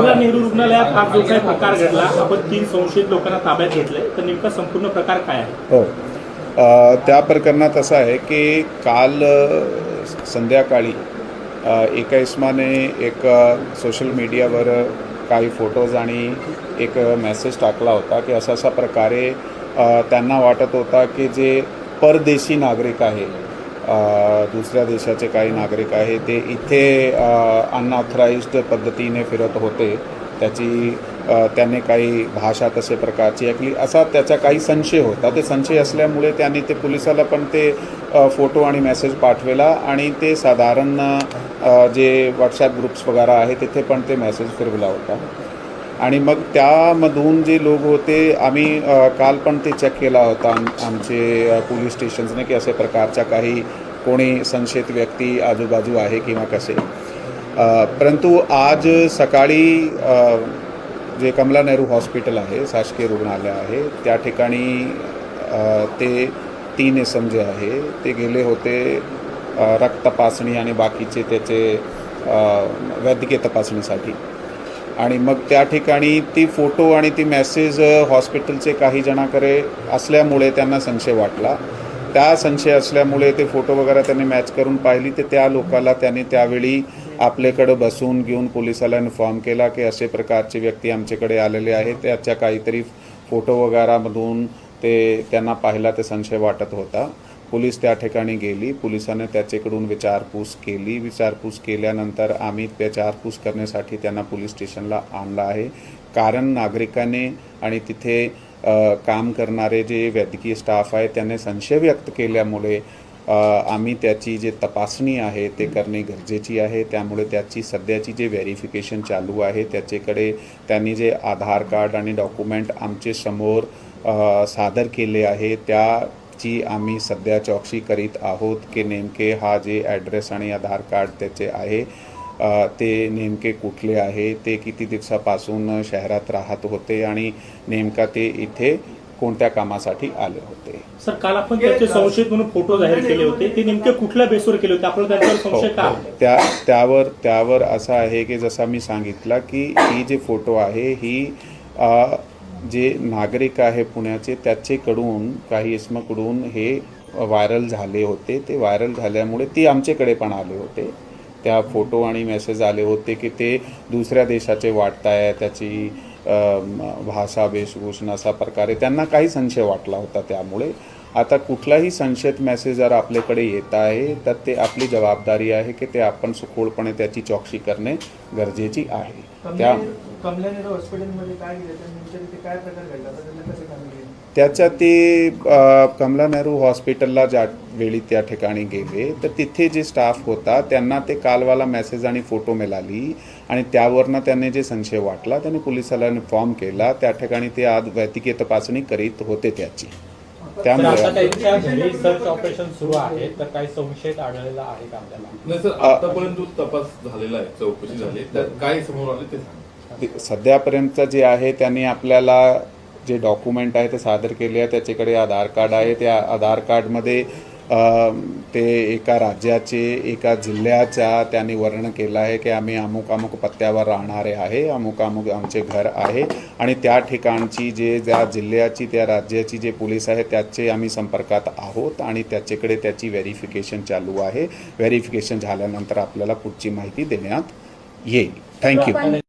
जवाहरलाल नेहरू रुग्णालयात हा जो काही प्रकार घडला आपण तीन संशयित लोकांना ताब्यात घेतलंय. तर नेमका संपूर्ण प्रकार काय आहे? हो. त्या प्रकरणात असं आहे की काल संध्याकाळी एका इस्माने एक सोशल मीडियावर काही फोटोज आणि एक मेसेज टाकला होता की असा असा प्रकारे त्यांना वाटत होता की जे परदेशी नागरिक आहे दुसऱ्या देशाचे काही नागरिक आहे ते इथे अनऑथराईज्ड पद्धतीने फिरत होते. त्याची त्याने काही भाषा तसे प्रकारची ऐकली. असा त्याचा काही संशय होता. ते संशय असल्यामुळे त्यांनी ते पोलिसाला पण ते फोटो आणि मेसेज पाठवेला आणि ते साधारण जे व्हॉट्सॲप ग्रुप्स वगैरे आहे तिथे पण ते मेसेज फिरवला होता. आणि मग त्यामधून जे लोक होते आम्ही काल पण ते चेक केला होता आमचे पोलीस स्टेशन्सने की अशा प्रकारच्या काही कोणी संशयित व्यक्ती आजूबाजू आहे किंवा कसे. परंतु आज सकाळी जे कमला नेहरू हॉस्पिटल आहे शासकीय रुग्णालय आहे त्या ठिकाणी ते तीन एसम जे आहे ते गेले होते रक्त तपासणी आणि बाकीचे त्याचे वैद्यकीय तपासणीसाठी. आणि मग त्या ठिकाणी ती फोटो आणि ती मेसेज हॉस्पिटलचे काही जणाकडे असल्यामुळे त्यांना संशय वाटला. त्या संशय असल्यामुळे ते फोटो वगैरे त्यांनी मॅच करून पाहिली. तर त्या लोकाला त्यांनी त्यावेळी आपल्याकडं बसून घेऊन पोलिसाला इन्फॉर्म केला की असे प्रकारचे व्यक्ती आमच्याकडे आलेले आहेत. त्याच्या काहीतरी फोटो वगैरेमधून ते त्यांना पाहिला ते संशय वाटत होता. पोलीस त्या ठिकाणी गेली. पोलिसाने त्याच्याकडून विचारपूस केली. विचारपूस केल्यानंतर आम्ही विचारपूस करण्यासाठी त्यांना पोलीस स्टेशनला आणलं आहे. कारण नागरिकाने आणि तिथे काम करणारे जे वैद्यकीय स्टाफ आहे त्याने संशय व्यक्त केल्यामुळे आम्ही त्याची जे तपासणी आहे ते करणे गरजेची आहे. त्यामुळे त्याची सध्याची जे व्हेरिफिकेशन चालू आहे त्याच्याकडे त्यांनी जे आधार कार्ड आणि डॉक्युमेंट आमचे समोर सादर केले आहे त्या त्याची आम्ही सध्या चौकशी करीत आहोत की नेमके हा जे ॲड्रेस आणि आधार कार्ड त्याचे आहे ते नेमके कुठले आहे ते किती दिवसापासून शहरात राहत होते आणि नेमका ते इथे कोणत्या कामासाठी आले होते? सर काल आपण त्याचे संशयित म्हणून फोटो जाहीर केले होते. ते नेमके कुठल्या बेसवर केले होते? आपल्याला त्यांच्यावर हो, संशय का? हो. त्या त्यावर त्यावर असं आहे की जसं मी सांगितलं की ही जे फोटो आहे ही जे नागरिक आहे पुण्याचे त्याचेकडून काही इसमाकडून हे व्हायरल झाले होते. ते व्हायरल झाल्यामुळे ती आमच्याकडे पण आले होते. त्या फोटो आणि मेसेज आले होते की ते दुसऱ्या देशाचे वाटताय त्याची भाषा वेशभूषण असा प्रकारे त्यांना काही संशय वाटला होता त्यामुळे. आता कुठलाही संशयित मेसेज जर आपल्याकडे येत आहे तर ते आपली जबाबदारी आहे की ते आपण सुखोळपणे त्याची चौकशी करणे गरजेची आहे. त्या त्याच्या ते कमला नेहरू हॉस्पिटलला ज्या वेळी त्या ठिकाणी गेले तर तिथे जे स्टाफ होता त्यांना ते कालवाला मेसेज आणि फोटो मिळाली आणि त्यावरनं त्यांनी जे संशय वाटला त्यांनी पोलिसाला इन्फॉर्म केला. त्या ठिकाणी ते आज वैद्यकीय तपासणी करीत होते त्याची. त्यामुळे सर्च ऑपरेशन सुरू आहे तर काही संशयित आढळलेला आहे का आपल्याला? नाही सर आतापर्यंत जो तपास झालेला आहे चौकशी झाली तर काय समोर आले ते सांगा. सध्यापर्यंत जे आहे त्यांनी आपल्याला जे डॉक्युमेंट आहे ते सादर केले आहे. त्याच्याकडे आधार कार्ड आहे. त्या आधार कार्डमध्ये ते एका राज्याचे एका जिल्ह्याचा त्यांनी वर्णन केलं आहे की आम्ही अमुक अमुक पत्त्यावर राहणारे आहे अमुक अमुक आमचे घर आहे आणि त्या ठिकाणची जे ज्या जिल्ह्याची त्या राज्याची जे पोलीस आहे त्याचे आम्ही संपर्कात आहोत आणि त्याच्याकडे त्याची व्हेरिफिकेशन चालू आहे. व्हेरिफिकेशन झाल्यानंतर आपल्याला पुढची माहिती देण्यात येईल. थँक्यू